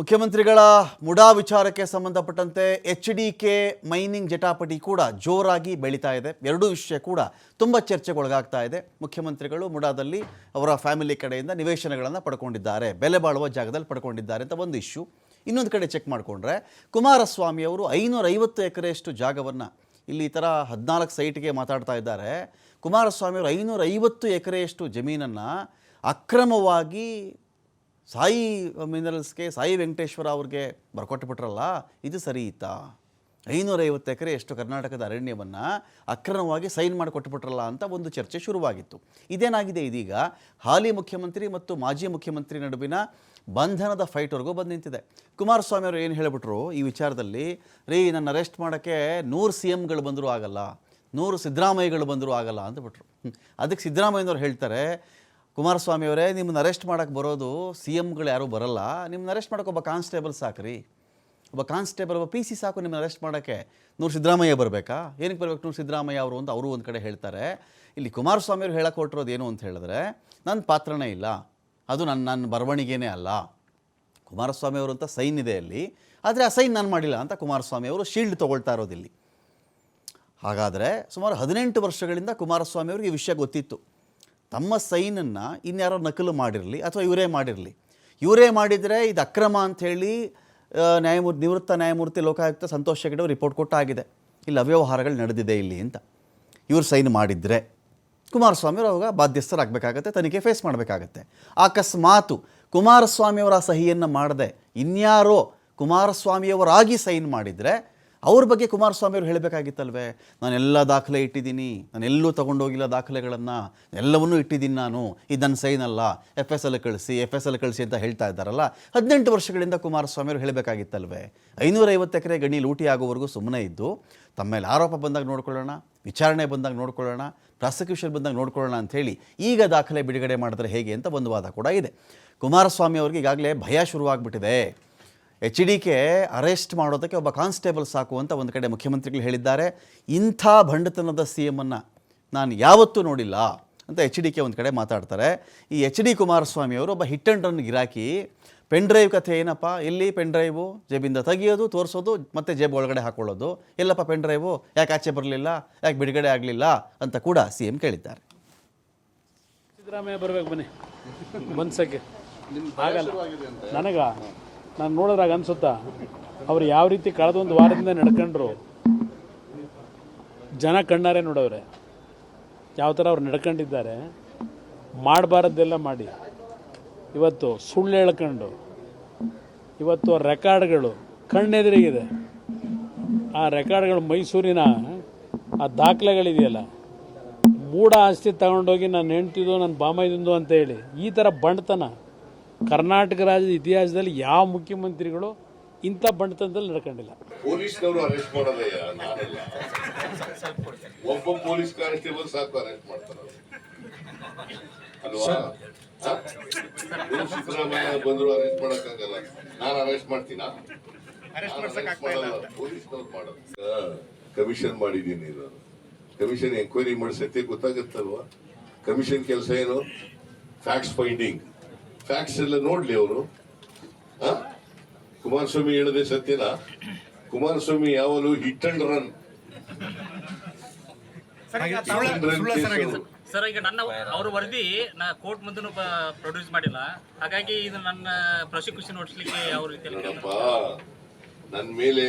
ಮುಖ್ಯಮಂತ್ರಿಗಳ ಮುಡಾ ವಿಚಾರಕ್ಕೆ ಸಂಬಂಧಪಟ್ಟಂತೆ ಎಚ್ ಡಿ ಕೆ ಮೈನಿಂಗ್ ಜಟಾಪಟಿ ಕೂಡ ಜೋರಾಗಿ ಬೆಳೀತಾ ಇದೆ. ಎರಡೂ ವಿಷಯ ಕೂಡ ತುಂಬ ಚರ್ಚೆಗೊಳಗಾಗ್ತಾ ಇದೆ. ಮುಖ್ಯಮಂತ್ರಿಗಳು ಮುಡಾದಲ್ಲಿ ಅವರ ಫ್ಯಾಮಿಲಿ ಕಡೆಯಿಂದ ನಿವೇಶನಗಳನ್ನು ಪಡ್ಕೊಂಡಿದ್ದಾರೆ. ಬೆಲೆ ಬಾಳುವ ಜಾಗದಲ್ಲಿ ಪಡ್ಕೊಂಡಿದ್ದಾರೆ ಅಂತ ಒಂದು ಇಶ್ಯೂ. ಇನ್ನೊಂದು ಕಡೆ ಚೆಕ್ ಮಾಡಿಕೊಂಡ್ರೆ ಕುಮಾರಸ್ವಾಮಿ ಅವರು ಐನೂರೈವತ್ತು ಎಕರೆಯಷ್ಟು ಜಾಗವನ್ನು ಇಲ್ಲಿ ಈ ಥರ ಹದಿನಾಲ್ಕು ಸೈಟ್ಗೆ ಮಾತಾಡ್ತಾ ಇದ್ದಾರೆ. ಕುಮಾರಸ್ವಾಮಿ ಅವರು ಐನೂರೈವತ್ತು ಎಕರೆಯಷ್ಟು ಜಮೀನನ್ನು ಅಕ್ರಮವಾಗಿ ಸಾಯಿ ಮಿನರಲ್ಸ್ಗೆ, ಸಾಯಿ ವೆಂಕಟೇಶ್ವರ ಅವ್ರಿಗೆ ಬರ್ಕೊಟ್ಬಿಟ್ರಲ್ಲ ಇದು ಸರಿ ಇತ್ತಾ? ಐನೂರೈವತ್ತು ಎಕರೆ ಎಷ್ಟು ಕರ್ನಾಟಕದ ಅರಣ್ಯವನ್ನು ಅಕ್ರಮವಾಗಿ ಸೈನ್ ಮಾಡಿ ಕೊಟ್ಬಿಟ್ರಲ್ಲ ಅಂತ ಒಂದು ಚರ್ಚೆ ಶುರುವಾಗಿತ್ತು. ಇದೇನಾಗಿದೆ ಇದೀಗ? ಹಾಲಿ ಮುಖ್ಯಮಂತ್ರಿ ಮತ್ತು ಮಾಜಿ ಮುಖ್ಯಮಂತ್ರಿ ನಡುವಿನ ಬಂಧನದ ಫೈಟ್ವರೆಗೂ ಬಂದು ನಿಂತಿದೆ. ಕುಮಾರಸ್ವಾಮಿ ಅವರು ಏನು ಹೇಳಿಬಿಟ್ರು ಈ ವಿಚಾರದಲ್ಲಿ? ರೀ ನನ್ನ ಅರೆಸ್ಟ್ ಮಾಡೋಕ್ಕೆ ನೂರು ಸಿ ಎಮ್ಗಳು ಬಂದರೂ ಆಗಲ್ಲ, ನೂರು ಸಿದ್ದರಾಮಯ್ಯಗಳು ಬಂದರೂ ಆಗಲ್ಲ ಅಂತ ಬಿಟ್ರು. ಅದಕ್ಕೆ ಸಿದ್ದರಾಮಯ್ಯನವ್ರು ಹೇಳ್ತಾರೆ ಕುಮಾರಸ್ವಾಮಿ ಅವರೇ ನಿಮ್ಮನ್ನ ಅರೆಸ್ಟ್ ಮಾಡೋಕ್ಕೆ ಬರೋದು ಸಿ ಎಮ್ಗಳು ಯಾರೂ ಬರಲ್ಲ. ನಿಮ್ಮನ್ನ ಅರೆಸ್ಟ್ ಮಾಡೋಕೆ ಒಬ್ಬ ಕಾನ್ಸ್ಟೇಬಲ್ ಸಾಕ್ರಿ. ಒಬ್ಬ ಕಾನ್ಸ್ಟೇಬಲ್, ಒಬ್ಬ ಪಿ ಸಿ ಸಾಕು ನಿಮ್ಮನ್ನ ಅರೆಸ್ಟ್ ಮಾಡೋಕ್ಕೆ. ನೂರು ಸಿದ್ದರಾಮಯ್ಯ ಬರಬೇಕಾ? ಏನಕ್ಕೆ ಬರಬೇಕು ನೂರು ಸಿದ್ದರಾಮಯ್ಯ ಅವರು ಅಂತ ಅವರು ಒಂದು ಕಡೆ ಹೇಳ್ತಾರೆ. ಇಲ್ಲಿ ಕುಮಾರಸ್ವಾಮಿ ಅವರು ಹೇಳಕ್ಕೆ ಹೊಟ್ಟಿರೋದು ಏನು ಅಂತ ಹೇಳಿದ್ರೆ ನನ್ನ ಪಾತ್ರನೇ ಇಲ್ಲ. ಅದು ನನ್ನ ನನ್ನ ಬರವಣಿಗೆನೇ ಅಲ್ಲ. ಕುಮಾರಸ್ವಾಮಿ ಅವರು ಅಂತ ಸೈನ್ ಇದೆ ಅಲ್ಲಿ. ಆದರೆ ಆ ಸೈನ್ ನಾನು ಮಾಡಿಲ್ಲ ಅಂತ ಕುಮಾರಸ್ವಾಮಿ ಅವರು ಶೀಲ್ಡ್ ತೊಗೊಳ್ತಾ ಇರೋದಿಲ್ಲಿ ಹಾಗಾದರೆ ಸುಮಾರು ಹದಿನೆಂಟು ವರ್ಷಗಳಿಂದ ಕುಮಾರಸ್ವಾಮಿ ಅವರಿಗೆ ಈ ವಿಷಯ ಗೊತ್ತಿತ್ತು. ತಮ್ಮ ಸೈನನ್ನು ಇನ್ಯಾರೋ ನಕಲು ಮಾಡಿರಲಿ ಅಥವಾ ಇವರೇ ಮಾಡಿರಲಿ. ಇವರೇ ಮಾಡಿದರೆ ಇದು ಅಕ್ರಮ ಅಂಥೇಳಿ ನ್ಯಾಯಮೂರ್ತಿ, ನಿವೃತ್ತ ನ್ಯಾಯಮೂರ್ತಿ, ಲೋಕಾಯುಕ್ತ ಸಂತೋಷ್ ಹೆಗಡೆ ರಿಪೋರ್ಟ್ ಕೊಟ್ಟಾಗಿದೆ. ಇಲ್ಲಿ, ಅವ್ಯವಹಾರಗಳು ನಡೆದಿದೆ ಇಲ್ಲಿ ಅಂತ. ಇವರು ಸೈನ್ ಮಾಡಿದರೆ ಕುಮಾರಸ್ವಾಮಿ ಅವರು ಅವಾಗ ಬಾಧ್ಯಸ್ಥರಾಗಬೇಕಾಗತ್ತೆ, ತನಿಖೆ ಫೇಸ್ ಮಾಡಬೇಕಾಗತ್ತೆ. ಅಕಸ್ಮಾತು ಕುಮಾರಸ್ವಾಮಿಯವರ ಸಹಿಯನ್ನು ಮಾಡದೆ ಇನ್ಯಾರೋ ಕುಮಾರಸ್ವಾಮಿಯವರಾಗಿ ಸೈನ್ ಮಾಡಿದರೆ ಅವ್ರ ಬಗ್ಗೆ ಕುಮಾರಸ್ವಾಮಿ ಅವರು ಹೇಳಬೇಕಾಗಿತ್ತಲ್ವೇ? ನಾನೆಲ್ಲ ದಾಖಲೆ ಇಟ್ಟಿದ್ದೀನಿ. ನಾನೆಲ್ಲೂ ತೊಗೊಂಡೋಗಿಲ್ಲ ದಾಖಲೆಗಳನ್ನು. ಎಲ್ಲವನ್ನೂ ಇಟ್ಟಿದ್ದೀನಿ ನಾನು. ಇದು ನನ್ನ ಸೈನ್ ಅಲ್ಲ. ಎಫ್ ಎಸ್ ಎಲ್ ಕಳಿಸಿ ಎಫ್ ಎಸ್ ಎಲ್ ಕಳಿಸಿ ಅಂತ ಹೇಳ್ತಾ ಇದ್ದಾರಲ್ಲ? ಹದಿನೆಂಟು ವರ್ಷಗಳಿಂದ ಕುಮಾರಸ್ವಾಮಿ ಅವರು ಹೇಳಬೇಕಾಗಿತ್ತಲ್ವೇ? ಐನೂರೈವತ್ತು ಎಕರೆ ಗಣಿ ಲೂಟಿ ಆಗೋವರೆಗೂ ಸುಮ್ಮನೆ ಇದ್ದು, ತಮ್ಮ ಮೇಲೆ ಆರೋಪ ಬಂದಾಗ ನೋಡ್ಕೊಳ್ಳೋಣ, ವಿಚಾರಣೆ ಬಂದಾಗ ನೋಡ್ಕೊಳ್ಳೋಣ, ಪ್ರಾಸಿಕ್ಯೂಷನ್ ಬಂದಾಗ ನೋಡ್ಕೊಳ್ಳೋಣ ಅಂಥೇಳಿ ಈಗ ದಾಖಲೆ ಬಿಡುಗಡೆ ಮಾಡಿದ್ರೆ ಹೇಗೆ ಅಂತ ಒಂದು ವಾದ ಕೂಡ ಇದೆ. ಕುಮಾರಸ್ವಾಮಿ ಅವ್ರಿಗೆ ಈಗಾಗಲೇ ಭಯ ಶುರುವಾಗ್ಬಿಟ್ಟಿದೆ. ಎಚ್ ಡಿ ಕೆ ಅರೆಸ್ಟ್ ಮಾಡೋದಕ್ಕೆ ಒಬ್ಬ ಕಾನ್ಸ್ಟೇಬಲ್ ಸಾಕು ಅಂತ ಒಂದು ಕಡೆ ಮುಖ್ಯಮಂತ್ರಿಗಳು ಹೇಳಿದ್ದಾರೆ. ಇಂಥ ಭಂಡತನದ ಸಿ ಎಮ್ಮನ್ನು ನಾನು ಯಾವತ್ತೂ ನೋಡಿಲ್ಲ ಅಂತ ಎಚ್ ಡಿ ಕೆ ಒಂದು ಕಡೆ ಮಾತಾಡ್ತಾರೆ. ಈ ಎಚ್ ಡಿ ಕುಮಾರಸ್ವಾಮಿ ಅವರು ಒಬ್ಬ ಹಿಟ್ ಆ್ಯಂಡ್ ರನ್ ಗಿರಾಕಿ. ಪೆನ್ ಡ್ರೈವ್ ಕಥೆ ಏನಪ್ಪ? ಎಲ್ಲಿ ಪೆನ್ ಡ್ರೈವು? ಜೇಬಿಂದ ತೆಗಿಯೋದು ತೋರಿಸೋದು ಮತ್ತೆ ಜೇಬ್ ಒಳಗಡೆ ಹಾಕೊಳ್ಳೋದು. ಎಲ್ಲಪ್ಪ ಪೆನ್ ಡ್ರೈವು? ಯಾಕೆ ಆಚೆ ಬರಲಿಲ್ಲ? ಯಾಕೆ ಬಿಡುಗಡೆ ಆಗಲಿಲ್ಲ? ಅಂತ ಕೂಡ ಸಿ ಎಂ ಕೇಳಿದ್ದಾರೆ. ಸಿದ್ದರಾಮಯ್ಯ ಬರಬೇಕು ಬನ್ನಿ. ಮನ್ಸಕ್ಕೆ ಆಗಲ್ಲ. ನನಗ? ನಾನು ನೋಡಿದ್ರಾಗ ಅನ್ಸುತ್ತಾ, ಅವ್ರು ಯಾವ ರೀತಿ ಕಳೆದ ಒಂದು ವಾರದಿಂದ ನಡ್ಕೊಂಡ್ರು, ಜನ ಕಣ್ಣಾರೆ ನೋಡವ್ರೆ. ಯಾವ ಥರ ಅವ್ರು ನಡ್ಕೊಂಡಿದ್ದಾರೆ, ಮಾಡಬಾರದ್ದೆಲ್ಲ ಮಾಡಿ. ಇವತ್ತು ಸುಳ್ಳು ಹೇಳ್ಕೊಂಡು, ಇವತ್ತು ರೆಕಾರ್ಡ್ಗಳು ಕಣ್ಣೆದುರಿಗಿದೆ. ಆ ರೆಕಾರ್ಡ್ಗಳು ಮೈಸೂರಿನ, ಆ ದಾಖಲೆಗಳಿದೆಯಲ್ಲ, ಮೂಢ ಆಸ್ತಿ ತಗೊಂಡೋಗಿ ನಾನು ಹೆಂಡ್ತಿದ್ದು ನನ್ನ ಬಾಮೈದಿಂದು ಅಂತ ಹೇಳಿ, ಈ ಥರ ಬಂಡತನ. ಕರ್ನಾಟಕ ರಾಜ್ಯದ ಇತಿಹಾಸದಲ್ಲಿ ಯಾವ ಮುಖ್ಯಮಂತ್ರಿಗಳು ಇಂಥ ಬಂಡತನದಲ್ಲಿ ನಡ್ಕೊಂಡಿಲ್ಲ. ಪೊಲೀಸ್ನವರು ಅರೆಸ್ಟ್ ಮಾಡಲ್ಲ ಒಬ್ಬ ಪೊಲೀಸ್ ಕಾನ್ಸ್ಟೇಬಲ್ ಸಾಕು ಅರೆಸ್ಟ್ ಮಾಡ್ತಾರೆ ಅಲ್ವಾ? ಸಿದ್ದರಾಮಯ್ಯ ಬಂದ್ರು ಅರೆಸ್ಟ್ ಮಾಡಕ್ಕಾಗಲ್ಲ. ನಾನು ಅರೆಸ್ಟ್ ಮಾಡ್ತೀನಾ? ಪೊಲೀಸ್ನವ್ರು ಮಾಡೋದು. ಕಮಿಷನ್ ಮಾಡಿದ್ದೀನಿ ನಾನು. ಕಮಿಷನ್ ಎಂಕ್ವೈರಿ ಮಾಡಿಸತ್ತೆ ಸತ್ಯ ಗೊತ್ತಾಗತ್ತಲ್ವಾ? ಕಮಿಷನ್ ಕೆಲಸ ಏನು? ಫ್ಯಾಕ್ಟ್ಸ್ ಫೈಂಡಿಂಗ್ ಫ್ಯಾಕ್ಟ್ಸ್ ಎಲ್ಲ ನೋಡ್ಲಿ ಅವರು. ಕುಮಾರಸ್ವಾಮಿ ಹೇಳದೆ ಸತ್ಯನ ಕುಮಾರಸ್ವಾಮಿ ಯಾವಾಗಲೂ ಹಿಟ್ ಅಂಡ್ ರನ್ ಸರ್ ಈಗ ನನ್ನ ಅವ್ರ ವರದಿ ನಾ ಕೋರ್ಟ್ ಮುಂದೂ ಪ್ರೊಡ್ಯೂಸ್ ಮಾಡಿಲ್ಲ. ಹಾಗಾಗಿ ಇದು ನನ್ನ ಪ್ರಾಸಿಕ್ಯೂಷನ್ ಓಡಿಸ್ಲಿಕ್ಕೆ ಯಾವ ರೀತಿಯಲ್ಲಿ ನನ್ನ ಮೇಲೆ